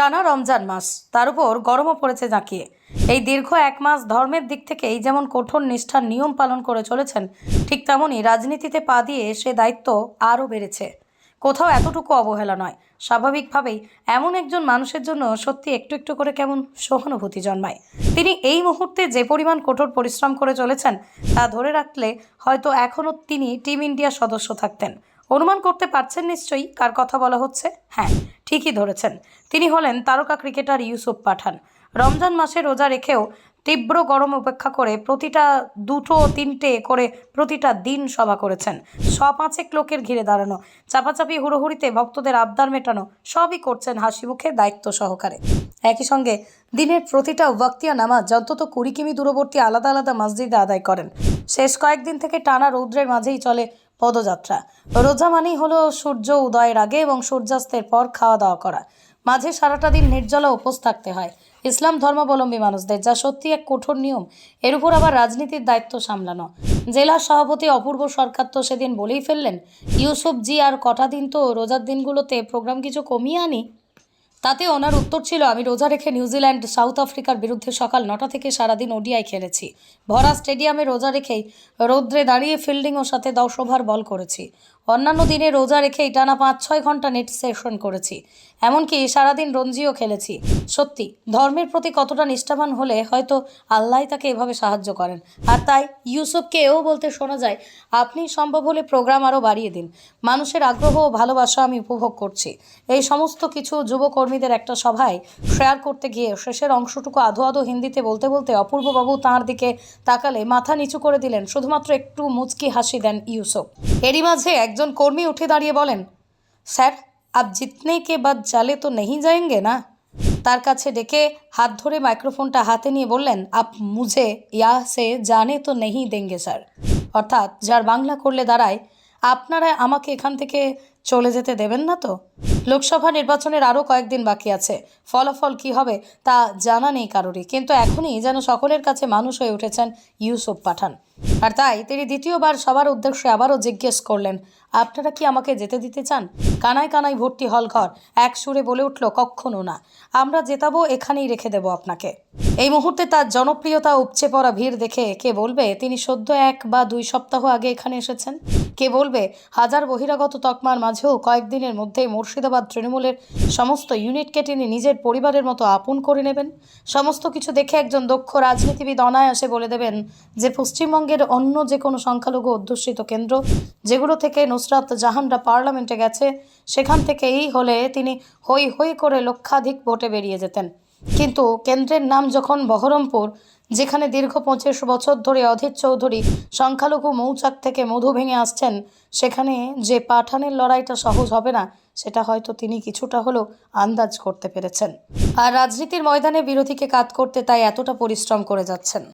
টানা রমজান মাস। তার উপর গরমও পড়েছে জাঁকিয়ে। এই দীর্ঘ এক মাস ধর্মের দিক থেকে এই যেমন কঠোর নিষ্ঠার নিয়ম পালন করে চলেছেন, ঠিক তেমনই রাজনীতিতে পা দিয়ে সে দায়িত্ব আরও বেড়েছে। কোথাও এতটুকু অবহেলা নয়। স্বাভাবিকভাবেই এমন একজন মানুষের জন্য সত্যি একটু একটু করে কেমন সহানুভূতি জন্মায়। তিনি এই মুহূর্তে যে পরিমাণ কঠোর পরিশ্রম করে চলেছেন, তা ধরে রাখলে হয়তো এখনও তিনি টিম ইন্ডিয়ার সদস্য থাকতেন। অনুমান করতে পারছেন নিশ্চয়ই কার কথা বলা হচ্ছে? হ্যাঁ ঠিকই ধরেছেন। তিনি হলেন তারকা ক্রিকেটার ইউসুফ পাঠান। রমজান মাসে রোজা রেখেও তীব্র গরম উপেক্ষা করে প্রতিটা দুটো তিনটে করে প্রতিটা দিন সভা করেছেন। ছ পাঁচেক লোকের ঘিরে দাঁড়ানো, চাপাচাপি হুড়োহুড়িতে ভক্তদের আবদার মেটানো, সবই করছেন হাসি মুখে দায়িত্ব সহকারে। একই সঙ্গে দিনের প্রতিটা ওয়াক্তিয়া নামাজ অন্তত কুড়ি কিমি দূরবর্তী আলাদা আলাদা মসজিদে আদায় করেন। শেষ কয়েকদিন থেকে টানা রৌদ্রের মাঝেই চলে পদযাত্রা। রোজা মানেই হলো সূর্য উদয়ের আগে এবং সূর্যাস্তের পর খাওয়া দাওয়া করা। মাঝে সারাটা দিন নির্জলা উপোস থাকতে হয়। ইসলাম ধর্মাবলম্বী মানুষদের যা সত্যি এক কঠোর নিয়ম, এর উপর আবার রাজনীতির দায়িত্ব সামলানো। জেলা সভাপতি অপূর্ব সরকার তো সেদিন বলেই ফেললেন, ইউসুফ জি, আর কটা দিন তো রোজার দিনগুলোতে প্রোগ্রাম কিছু কমিয়ে আনি? তাতে ওনার উত্তর ছিল, আমি রোজা রেখে নিউজিল্যান্ড সাউথ আফ্রিকার বিরুদ্ধে সকাল নটা থেকে সারাদিন ওডিআই খেলেছি। ভরা স্টেডিয়ামে রোজা রেখেই রৌদ্রে দাঁড়িয়ে ফিল্ডিং ও সাথে দশ ওভার বল করেছি। অন্যান্য দিনে রোজা রেখেই টানা পাঁচ, ছয় ঘণ্টা নেট সেশন করেছি। এমনকি সারাদিন রঞ্জিও খেলেছি। সত্যি, ধর্মের প্রতি কতটা নিষ্ঠাবান হলে হয়তো আল্লাহ তাকে এভাবে সাহায্য করেন। আর তাই ইউসুফকে এও বলতে শোনা যায়, আপনি সম্ভব হলে প্রোগ্রাম আরও বাড়িয়ে দিন। মানুষের আগ্রহ ও ভালোবাসা আমি উপভোগ করছি। এই সমস্ত কিছু যুবকর্মীদের একটা সভায় শেয়ার করতে গিয়ে শেষের অংশটুকু আধো আধো হিন্দিতে বলতে বলতে অপূর্ববাবু তাঁর দিকে তাকালে মাথা নিচু করে দিলেন, শুধুমাত্র একটু মুচকি হাসি দেন ইউসুফ। এরই মাঝে একজন কর্মী উঠে দাঁড়িয়ে বলেন, স্যার, আপ জিতনে কে বাদ জালে তো নেই যায়েঙ্গে না? তার কাছে ডেকে হাত ধরে মাইক্রোফোনটা হাতে নিয়ে বললেন, আপ মুঝে ইয়া সে জানে তো নেই দেঙ্গে, স্যার। অর্থাৎ, যার বাংলা করলে দাঁড়ায়, আপনারা আমাকে এখান থেকে চলে যেতে দেবেন না তো? লোকসভা নির্বাচনের আরও কয়েকদিন বাকি আছে। ফলাফল কি হবে তা জানা নেই কারোরই। কিন্তু এখনই যেন সকলের কাছে মানুষ হয়ে উঠেছেন ইউসুফ পাঠান। আর তাই তিনি দ্বিতীয়বার সবার উদ্দেশ্যে আবারও জিজ্ঞেস করলেন, আপনারা কি আমাকে যেতে দিতে চান? কানায় কানায় ভর্তি হল ঘর এক সুরে বলে উঠল কখনো না। আমরা জেতাবো, এখানেই রেখে দেব আপনাকে। এই মুহূর্তে তার জনপ্রিয়তা উপচে পড়া ভিড় দেখে কে বলবে, তিনি সদ্য এক বা দুই সপ্তাহ আগে এখানে এসেছেন? কে বলবে? হাজার বহিরাগত তকমার মাঝেও কয়েকদিনের মধ্যেই মুর্শিদাবাদ তৃণমূলের সমস্ত ইউনিটকে তিনি নিজের পরিবারের মতো আপন করে নেবেন। সমস্ত কিছু দেখে একজন দক্ষ রাজনীতিবিদ অনায়াসে বলে দেবেন যে, পশ্চিমবঙ্গের অন্য যে কোনো সংখ্যালঘু অধ্যুষিত কেন্দ্র, যেগুলো থেকে নুসরাত জাহানরা পার্লামেন্টে গেছে, সেখান থেকেই হলে তিনি হই হই করে লক্ষাধিক ভোটে বেরিয়ে যেতেন। কিন্তু কেন্দ্রের নাম যখন বহরমপুর, যেখানে দীর্ঘ পঁচিশ বছর ধরে অধীর চৌধুরী সংখ্যালঘু মৌচাক থেকে মধু ভেঙে আসছেন, সেখানে যে পাঠানের লড়াইটা সহজ হবে না, সেটা হয়তো তিনি কিছুটা হলেও আন্দাজ করতে পেরেছেন। আর রাজনীতির ময়দানে বিরোধীকে কাত করতে তাই এতটা পরিশ্রম করে যাচ্ছেন।